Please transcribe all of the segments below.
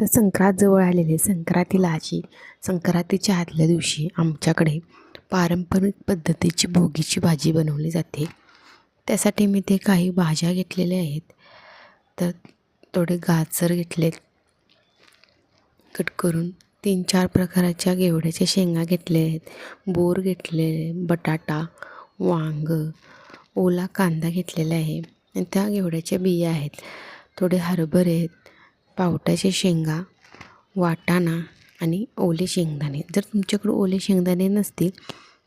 तर संक्रांत जवळ आलेली आहे. संक्रांतीला आजी संक्रांतीच्या आदल्या दिवशी आमच्याकडे पारंपरिक पद्धतीची भोगीची भाजी बनवली जाते. त्यासाठी मी ते काही भाज्या घेतलेल्या आहेत. तर थोडे गाजर घेतलेत. कट करून तीन चार प्रकाराच्या घेवड्याच्या शेंगा घेतल्या आहेत. बोर घेतले बटाटा वांग ओला कांदा घेतलेला आहे. आणि त्या घेवड्याच्या बिया आहेत. थोडे हरभरे आहेत. पावटाच्या शेंगा वाटाणा आणि ओले शेंगदाणे. जर तुमच्याकडे ओले शेंगदाणे नसतील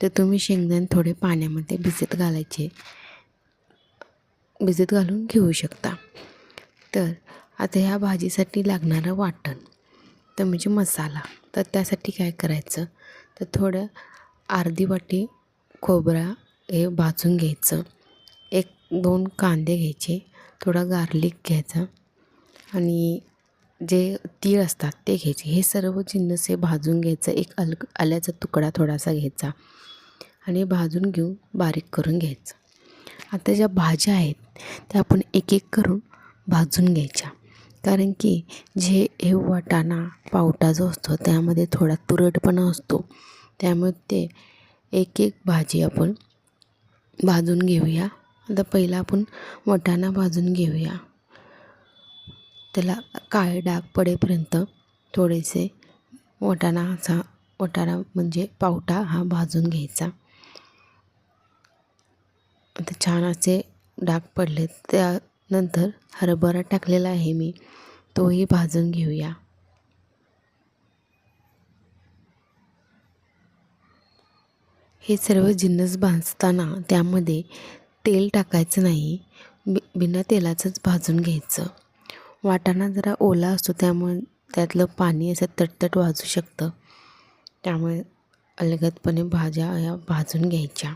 तर तुम्ही शेंगदाणे थोडे पाण्यामध्ये भिजत घालायचे. भिजत घालून घेऊ शकता. तर आता ह्या भाजीसाठी लागणारं वाटण तर म्हणजे मसाला. तर त्यासाठी काय करायचं? तर थोडं अर्धी वाटी खोबरा हे भाजून घ्यायचं. एक दोन कांदे घ्यायचे. थोडा गार्लिक घ्यायचा. आणि जे तीळ असतात ते घ्यायचे. हे सर्व जिन्नस हे भाजून घ्यायचं. एक अल आल्याचा तुकडा थोडासा घ्यायचा. आणि भाजून घेऊन बारीक करून घ्यायचं. आता ज्या भाज्या आहेत त्या आपण एक एक करून भाजून घ्यायच्या. कारण की जे हे वाटाणा पावटा जो असतो त्यामध्ये थोडा तुरटपणा असतो. त्यामुळे ते एक एक भाजी आपण भाजून घेऊया. आता पहिला आपण वाटाणा भाजून घेऊया. त्याला काळे डाग पडेपर्यंत थोडेसे वाटाणा असा वाटाणा म्हणजे पावटा हा भाजून घ्यायचा. आता छान असे डाग पडले त्यानंतर हरभरा टाकलेला आहे मी. तोही भाजून घेऊया. हे सर्व जिन्नस भाजताना त्यामध्ये तेल टाकायचं नाही. बि बिना तेलाचंच भाजून घ्यायचं. वाटाणा जरा ओला असतो त्यामुळे त्यातलं पाणी असं तटतट वाजू शकतं. त्यामुळे अलगदपणे भाज्या या भाजून घ्यायच्या.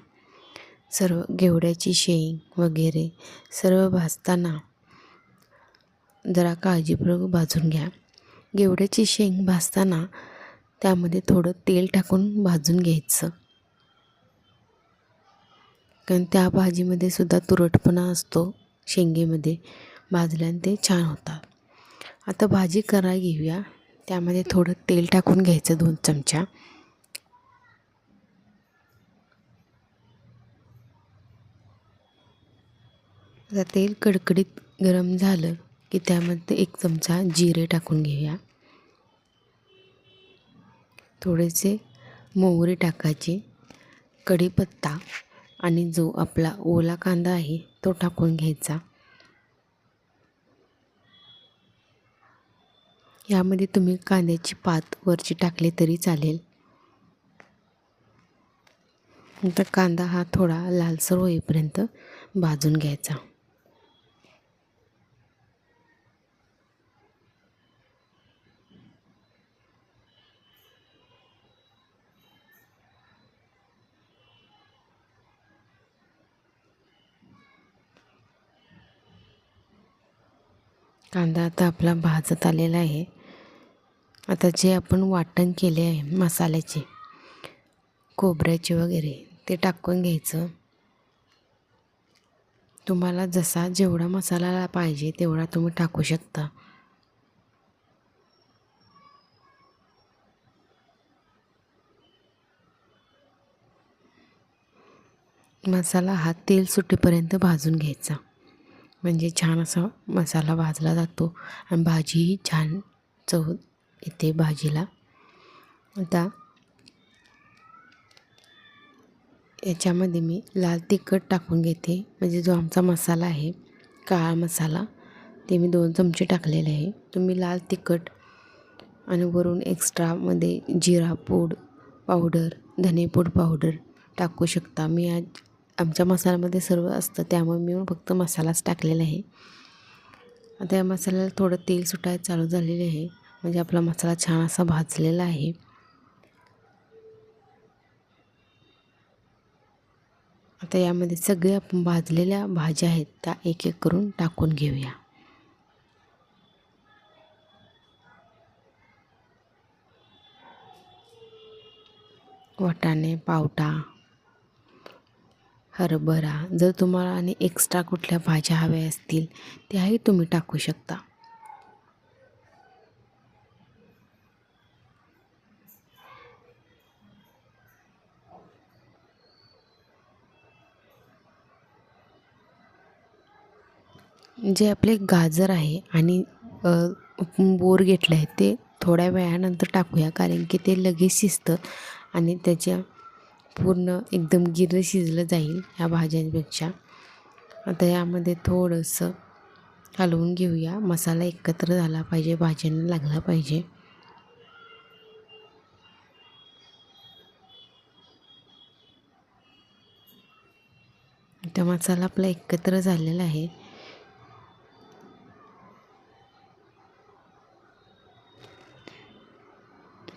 सर्व घेवड्याची शेंग वगैरे सर्व भाजताना जरा काळजीपूर्वक भाजून घ्या. घेवड्याची शेंग भाजताना त्यामध्ये थोडं तेल टाकून भाजून घ्यायचं. कारण त्या भाजीमध्ये सुद्धा तुरटपणा असतो शेंगेमध्ये. भाजल्याने ते छान होतात. आता भाजी करायला घेऊया. त्यामध्ये थोडं तेल टाकून घ्यायचं दोन चमचा. आता तेल कडकडीत गरम झालं की त्यामध्ये एक चमचा जिरे टाकून घेऊया. थोडेसे मोहरी टाकायचे कढीपत्ता आणि जो आपला ओला कांदा आहे तो टाकून घ्यायचा. यामध्ये तुम्ही कांद्याची पात वरची टाकली तरी चालेल. आता कांदा हा थोडा लालसर होईपर्यंत भाजून घ्यायचा. कांदा आता आपला भाजत आलेला आहे. आता जे आपण वाटण केले आहे मसाल्याचे खोबऱ्याचे वगैरे ते टाकून घ्यायचं. तुम्हाला जसा जेवढा मसाला पाहिजे तेवढा तुम्ही टाकू शकता. मसाला हा तेल सुटेपर्यंत भाजून घ्यायचा. म्हणजे छान असा मसाला भाजला जातो. आणि भाजीही छान चव येते भाजीला. आता याच्यामध्ये मी लाल तिखट टाकून घेते. म्हणजे जो आमचा मसाला आहे काळा मसाला ते मी दोन चमचे टाकलेले आहे. तुम्ही लाल तिखट आणि वरून एक्स्ट्रामध्ये जिरा पूड पावडर धनेपूड पावडर टाकू शकता. मी आज आमच्या मसाल्यामध्ये सर्व असतं त्यामुळे मी फक्त मसालाच टाकलेला आहे. आता या मसाल्याला थोडं तेल सुटायला चालू झालेले आहे. म्हणजे आपला मसाला छान असा भाजलेला आहे. आता यामध्ये सगळे आपण भाजलेल्या भाज्या आहेत त्या एक एक करून टाकून घेऊया. वाटाणे पावटा हरभरा जर तुम्हाला आणि एक्स्ट्रा कुठल्या भाज्या हव्या असतील त्याही तुम्ही टाकू शकता. जे आपले गाजर आहे आणि बोर घेतलं आहे ते थोड्या वेळानंतर टाकूया कारण की ते लगेच शिजतं आणि त्याच्या पूर्ण एकदम गिरं शिजलं जाईल ह्या भाज्यांपेक्षा. आता यामध्ये थोडंसं हलवून घेऊया. मसाला एकत्र झाला पाहिजे भाज्यांना लागला पाहिजे. त्या मसाला आपला एकत्र झालेला आहे.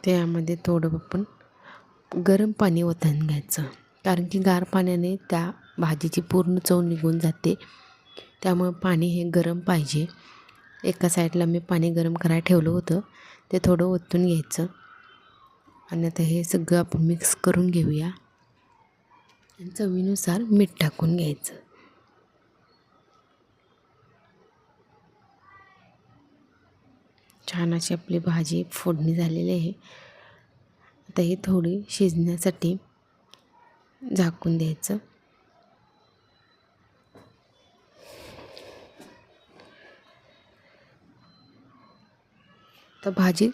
त्यामध्ये थोडं आपण गरम पाणी ओतून घ्यायचं. कारण की गार पाण्याने त्या भाजीची पूर्ण चव निघून जाते. त्यामुळं पाणी हे गरम पाहिजे. एका साईडला मी पाणी गरम करायला ठेवलं होतं. ते थोडं ओतून घ्यायचं. आणि आता हे सगळं आपण मिक्स करून घेऊया. चवीनुसार मीठ टाकून घ्यायचं. छान अशी आपली भाजी फोडणी झालेली आहे. आता ही थोडी शिजण्यासाठी झाकून द्यायचं. तर भाजी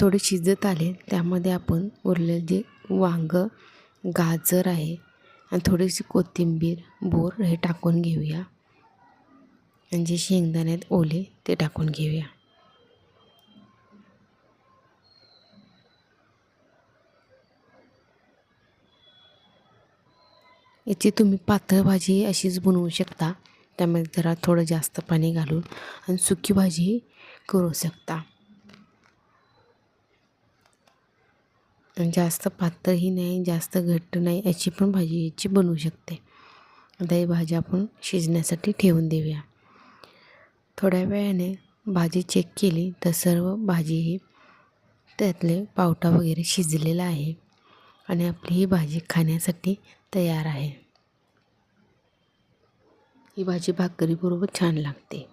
थोडी शिजत आले त्यामध्ये आपण उरलेलं जे वांग गाजर आहे आणि थोडीशी कोथिंबीर बोर हे टाकून घेऊया. आणि जे शेंगदाणे आहेत ओले ते टाकून घेऊया. याची तुम्ही पातळ भाजी अशीच बनवू शकता. त्यामध्ये जरा थोडं जास्त पाणी घालून आणि सुकी भाजी करू शकता. जास्त पातळही नाही जास्त घट्ट नाही याची पण भाजी याची बनवू शकते. आता ही भाजी आपण शिजण्यासाठी ठेवून देऊया. थोड्या वेळाने भाजी चेक केली तर सर्व भाजी ही त्यातले पावटा वगैरे शिजलेला आहे. आणि आपली ही भाजी खाण्यासाठी तयार आहे. ही भाजी भाकरीबरोबर छान लागते.